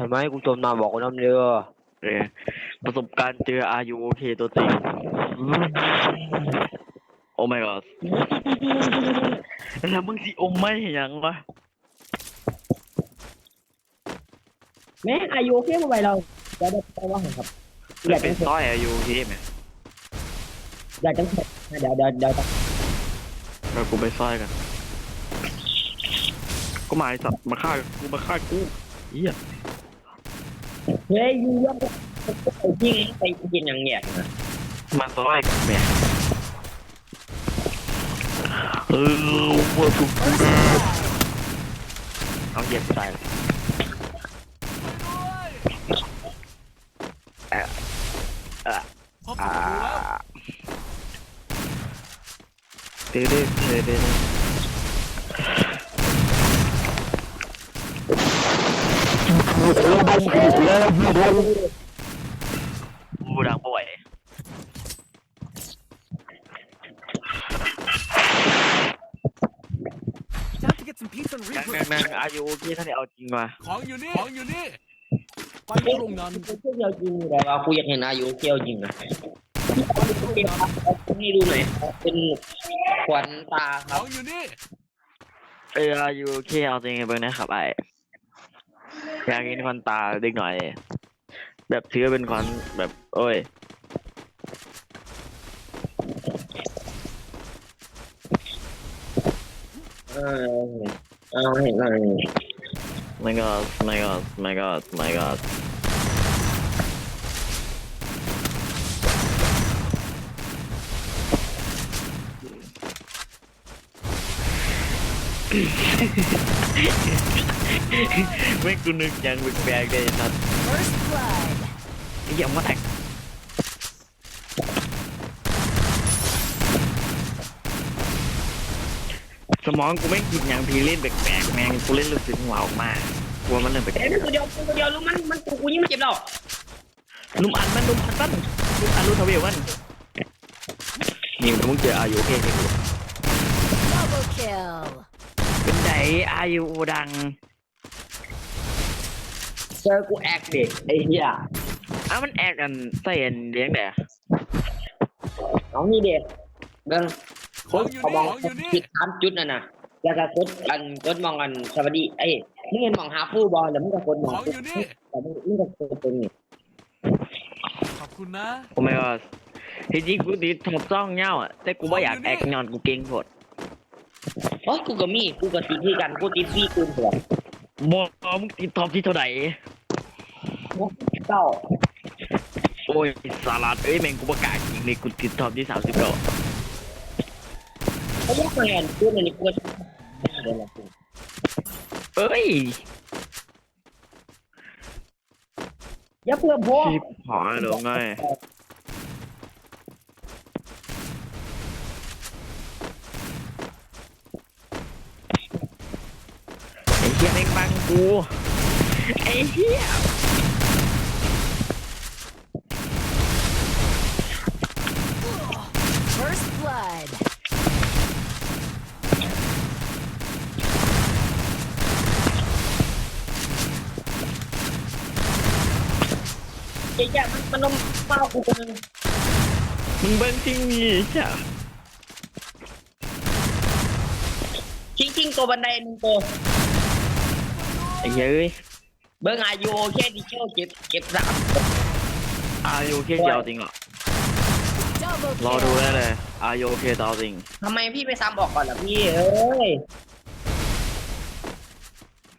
ทำไมกูจนมาบอกกูน้ำเรือเออประสบการณ์เจออายุโอเคตัวจริงโอ้ my god แล้วมึงสิอมไม่เห็นยังวะแม่อายุโอเคมาไว้เราเดี๋ยวเดี๋ยวไปว่าให้ครับ อยากเป็จะนต้อยอายุโอเคไหมอยากจะเดี๋ยวเดี๋ยวเดี๋ยวเรากูไปซ้อยกัน ก็มาไอ้สัตว์มาฆ่ากูมาฆ่ากูเฮีย เฮ้ยยูยอดไปที่ไปกินอย่างเงี้ยมาซ้อยกันแม่เออว่าถูกกูนะเอาเหยียบใส่เออเอออ่าศัตรูแล้วเด้เด้เด เด้กูดังป่วย Time to get some pizza and นั่ง regroup นั่งนั่งอายุโอเคท่านเอาจริงว่ะของอยู่นี่ของอยู่นี่ไปตรงนั้นกูเที่ยวจริงแต่ว่ากูอยากเห็นอายุเที่ยวจริงนะนี่ดูหน่อยเป็นขวัญตาคขรัอบงอยู่นี่เอออายุโอเคเอาจริงเบิ่งนะครับไอ้ อยากกินควันตาเด็กหน่อย แบบถือเป็นควันแบบโอ้ยเออเอาเห็นหน่อย my god my god my god my god ไม่กูนึกยังแปลกๆเลยนะ First blood. ไอ้เหี้ยังมาแตกสมองกูไม่งคิดอย่างพีเล่นแปลกๆแม่งกูเล่นรู้สึกหัวออกมากลัวมันเริ่มแปลเอ้ยกมันตัวเดียวตัวเดียวรู้มันมันกูกูยิ่งไม่เจ็บหรอกๆนุ่มอันมันนุ่มอันมันนุ่มอันรู้ทวีวันนี่มึงเจออายุโอเคไหมกู Double kill. เป็นไดอายุดัง เจอกูแอคเด็กไอ้เหี้ยอ้าวมันแอกกันใส่อันเลี้ยงเด้อน้องนี่เด็กเบิ้งขคองนอยู่เขานี่มองของอยู่นี่ผิดตามจุดน่ะนะแล้วก็กดอันกดมองอันสวัสดีเอ้ยมึงเห็นมองหาผู้บอลแล้วมึงก็กดมองของอยู่นี่แต่มึงมึงก็กดตรงนี้ขอบคุณนะโอ้ไม่ก็ที่จริงกูติดถอดจ้องเงี้ยวอะแต่กูว่าอยากแอกนอนกูเก่งโพด โอ้กูก็มีกูก็ติดที่กันกูติดที่กูเถอะบอกมึงติดท็อปที่เท่าไหร่เก้าโอ้ยสารัดเอ้ยแม่งกูประกาศจริงเลยกูติดท็อปที่สามสิบแล้วเขาแยกมาเห็นกูในนี้กูก็เดี๋ยวนะกูเอ้ยอย่าเพื่อพ่อชิบหายแล้วไง ไอ้เหี้ยไอ้เหี้ยมันมันลงเป้ากูเลยมึงเบิ้งจริงนี่ไอ้เหี้ยจริงๆตัวบันไดมึงตัว เหี้ยเอ้ยเบิ้งอายุแค่ดิเชลเก็บเก็บสามอายุแค่เดียวจริงเหรอ Double รอดู kill. ได้เลยอายุแค่เดียวจริง ทำไมพี่ไม่ซ้ำออกก่อนล่ะพี่เอ้ย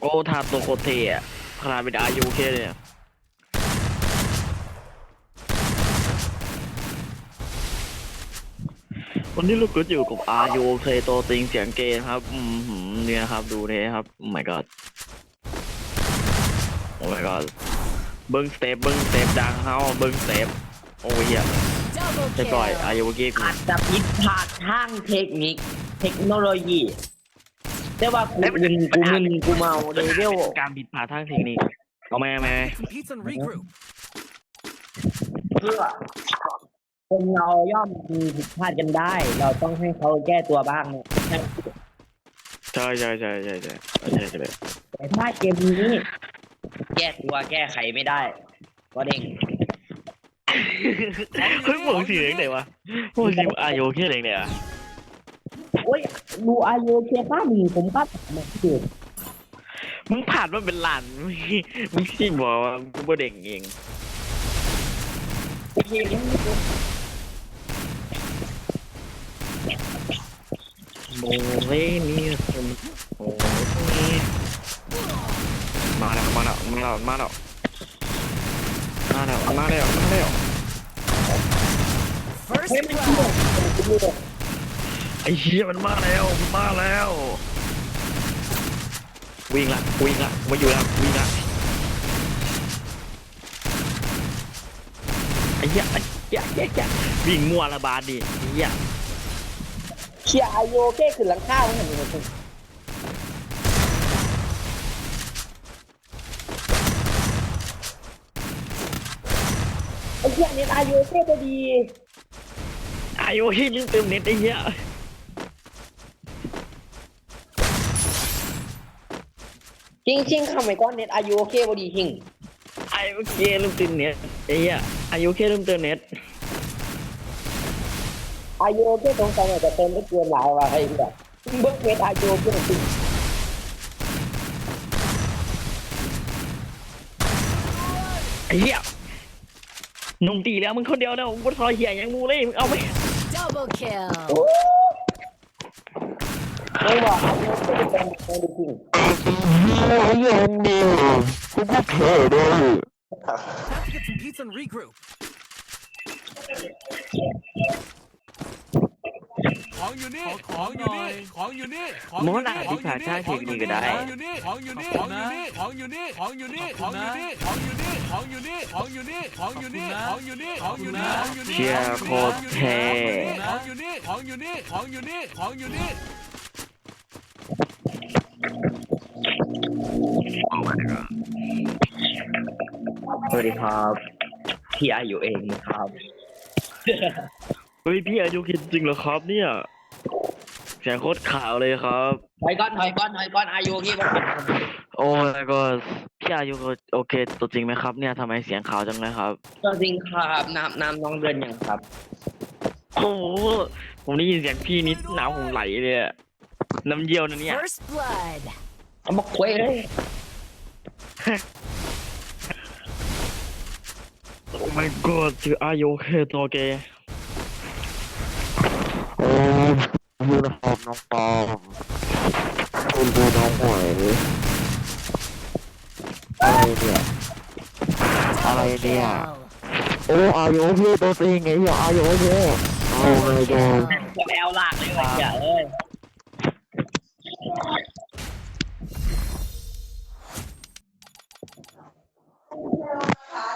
โอ้ทาตัวโคตรเทอะขนาดเป็นอายุแค่เนี่ยวันนี้ลูกก็อยู่กับอายุเคยตัวจริงเสียงเกย์ครับ อืมหืมเนี่ยครับ ดูเทครับโอ้ my god โอ้ โ my god เบิ้งสเตปเบิ้งสเตปดังเฮาเบิ้งสเตปโอ้ยเฮียจะก่อยอายุเกมอาจจะผิดพลาดทางเทคนิค เทคโนโลยี แต่ว่ากูเงินกูเงินกูเมาเลเวลการผิดพลาดทางเทคนิคเอาไหมไหมเพื่อคนเราย่อมมีผิดพลาดกันได้ เราต้องให้เขาแก้ตัวบ้างใช่ใช่ใช่ใช่ใช่ใช่ใช่แต่ถ้าเกมนี้ แก้ตัวแก้ไขไม่ได้ก็เด้งเฮ้ยหมวกสีเหลืองไหนวะหมวกสีอายุแค่ไหนเนี่ยโอ้ยดูอายุเคค่าหนีผมก็มาคือมึงผ่านมาเป็นล้านมึงมึงขี้บอกว่ากูบ่เด็กเองโอเคนี่โมเวนี่สมโอ้ย มาแล้วมาแล้วมาแล้วมาแล้วมาแล้วมาแล้วมาแล้ว First เฮ้ยมัน blood. ไอ้เหี้ยมันมาแล้วมันมาแล้ว วิ่งละวิ่งละมาอยู่แล้ววิ่งละไอ้เหี้ยไอ้เหี้ยไอ้เหี้ยวิ่งมั่วละบาดดิไอ้เหี้ย เชียร์อายุเคขึ้นหลังคามันเหมือนกันไเหี้ยเนี่ยอายุเคพอดีไอ้โอ้ยลืมเติมเน็ตไอ้เหี้ยจริงจริงๆคำไอ้ก้อนเน็ตอายุโอเคพอดีจริงไอ้โอเคลืมเติมเน็ตไอ้เหี้ยไอ้โอเคลืมเติมเน็ตอายุโอเคตรงใจเนี่ยจะเต็มไม่เกินหลายว่าไอ้เหี้ยเบิร์กเน็ตอายุโอเคจริงไอ้เหี้ย หนุ่มตีแล้วมึงคนเดียวแล้วมึงบ่ทอยเหี้ยยังมูเลยมึงเอาไป Double kill. ไม่บอกอายุโอเคจะเต็มเต็มจริง Time to get some pizza and regroup. ของอยู่นี่ของอยู่นี่ของอยู่นี่ของหมออยู่น่ะนี่ที่ผ่านทางเทคนิคก็ได้ของอยู่นี่ ของอยู่นี่ ของอยู่นี่ ของอยู่นี่ของอยู่นี่ของอยู่นี่ของอยู่นี่ ของอยู่นี่ของอยู่นี่ของอยู่นี่ของอยู่นี่ของอยู่นี่ของอยู่นี่เชียร์โคตรเท่ของอยู่นี่ของอยู่นี่ของอยู่นี่ของอยู่นี่สวัสดีครับพี่อายุเองนะครับเฮ้ยพี่อายุคิดจริงเหรอครับ เนี่ยเสียงโคตรขาวเลยครับถอยก้อนถอยก้อนถอยก้อนอายุโอเคป่ะโอ้ยก็ พี่อายุโอเค ตัวจริงไหมครับเนี่ยทำไมเสียงขาวจังเลยครับก็จริงครับน้ำน้ำน้องเดือนยังครับ โอ้โหผมได้ยินเสียงพี่นิดหนาวผมไหลเลยอะน้ำเยี่ยวนะเนี่ย First blood. เอามาคุยเลย โอ้ my god ชื่ออายุแค่ตัวแกโอ้ยยูนิฟอร์มน้องปอมคุณดูน้องหวยอะไรเนี่ย อะไร Double เนี่ย kill. โอ้อายุพี่ตัวจริงไงเหี้ยอายุพี่โอ้ my god จะไปเอาลากเลยไอ้เหี้ยเอ้ย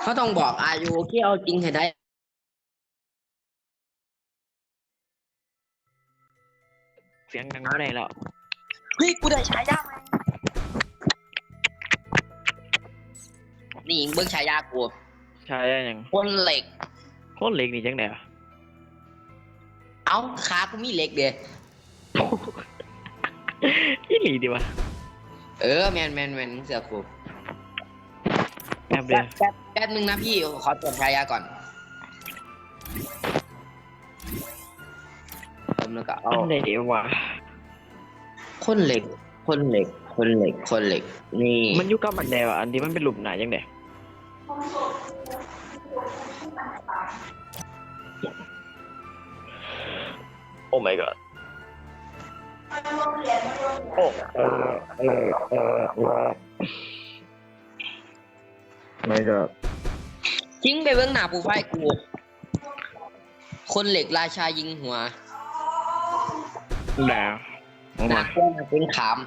เขาต้องบอกอายุโอเคเอาจริงให้ได้เสียงดังเท่าไหร่แล้วเฮ้ยกูได้ฉายาไห นี่เบิ้งฉายากูใช่ได้ยัง คนเหล็ก โคตรเล็กนี่จังไดอะเอ้าขากูมีเหล็กเด้ยี่หลีดีวะเออแมนแมนแมนมึงเสือกูแอบเดีแป๊ยบแป๊บแป๊บนึงนะพี่ขอตรวจฉายาก่อนผมแล้วก็เอา อันไหนวะคนเหล็ก คนเหล็ก คนเหล็ก คนเหล็ก นี่ มันอยุกับมันแดวอะอันที่มันเป็นหลุมหนาจังได โอ้ my god โอ้เออเออเออเออ my god ทิ้งไปเบื้องหน้าปูไฟกู คนเหล็กราชายิงหัวแดวออกหน้ามาแก้มเป็นขาม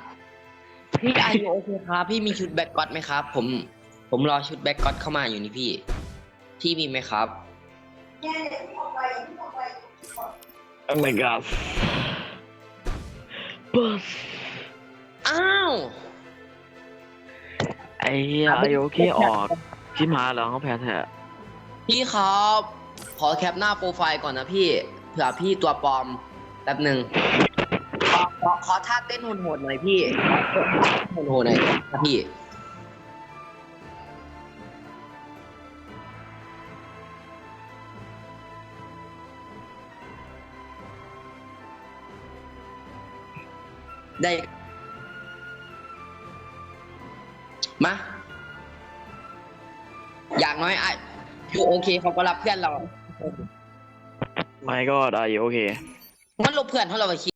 พี่อายุโอเคครับ พี่มีชุดแบ็กก็อตไหมครับ ผม ผมรอชุดแบ็กก็อตเข้ามาอยู่นี่พี่ พี่มีไหมครับโอ้ my god บัสอ้าวไอ้เหี้ยไอโอเคออกชิมหายแล้วเขาแพ้แท้พี่ครับ ขอแคปหน้าโปรไฟล์ก่อนนะพี่ เผื่อพี่ตัวปลอมแป๊บหนึ่งขอขอขอท่าเต้นโหดๆหน่อยพี่โหดๆหน่อยนะพี่ ได้ มา อย่างน้อยไอ้อยู่โอเคเขาก็รับเพื่อนเราไม่ก็ได้โอเคมันลบเพื่อนเพราะเราไปคิด